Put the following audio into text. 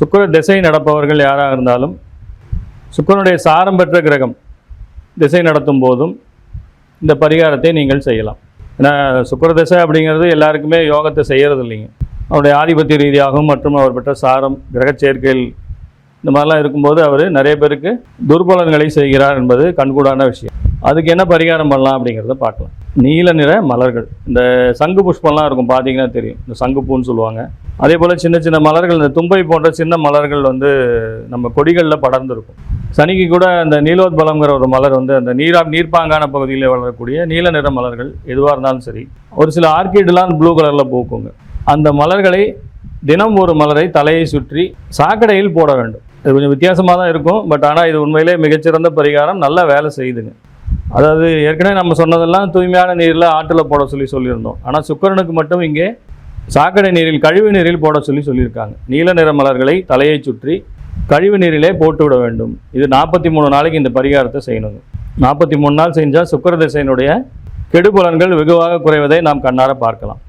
சுக்கர திசை நடப்பவர்கள் யாராக இருந்தாலும் சுக்கிரனுடைய சாரம் பெற்ற கிரகம் திசை நடத்தும் போதும் இந்த பரிகாரத்தை நீங்கள் செய்யலாம். ஏன்னா சுக்கர திசை அப்படிங்கிறது எல்லாருக்குமே யோகத்தை செய்கிறது இல்லைங்க. அவருடைய ஆதிபத்திய ரீதியாகவும் மற்றும் அவர் பெற்ற சாரம் கிரகச் சேர்க்கையில் இந்த மாதிரிலாம் இருக்கும்போது அவர் நிறைய பேருக்கு துர்பலன்களை செய்கிறார் என்பது கண்கூடான விஷயம். அதுக்கு என்ன பரிகாரம் பண்ணலாம் அப்படிங்கிறத பார்க்கலாம். நீல நிற மலர்கள். இந்த சங்கு புஷ்பம்லாம் இருக்கும் பார்த்தீங்கன்னா தெரியும். இந்த சங்குப்பூன்னு சொல்லுவாங்க. அதே போல் சின்ன சின்ன மலர்கள் இந்த தும்பை போன்ற சின்ன மலர்கள் வந்து நம்ம கொடிகளில் படர்ந்துருக்கும். சனிக்கு கூட அந்த நீலோத்பலம்ங்கிற ஒரு மலர் வந்து அந்த நீரா நீர்ப்பாங்கான பகுதியில் வளரக்கூடிய நீல நிற மலர்கள் எதுவாக இருந்தாலும் சரி ஒரு சில ஆர்கிட்லாம் ப்ளூ கலரில் பூக்குங்க. அந்த மலர்களை தினம் ஒரு மலரை தலையை சுற்றி சாக்கடையில் போட வேண்டும். இது கொஞ்சம் வித்தியாசமாக தான் இருக்கும் பட் ஆனால் இது உண்மையிலே மிகச்சிறந்த பரிகாரம் நல்லா வேலை செய்யுதுங்க. அதாவது ஏற்கனவே நம்ம சொன்னதெல்லாம் தூய்மையான நீரில் ஆற்றில் போட சொல்லி சொல்லியிருந்தோம். ஆனால் சுக்கரனுக்கு மட்டும் இங்கே சாக்கடை நீரில் கழிவு நீரில் போட சொல்லி சொல்லியிருக்காங்க. நீல நிற மலர்களை தலையை சுற்றி கழிவு நீரிலே போட்டு விட வேண்டும். இது நாற்பத்தி மூணு நாளைக்கு இந்த பரிகாரத்தை செய்யணுங்க நாற்பத்தி மூணு நாள் செஞ்சால் சுக்கர திசையினுடைய கெடுபலன்கள் வெகுவாக குறைவதை நாம் கண்ணார பார்க்கலாம்.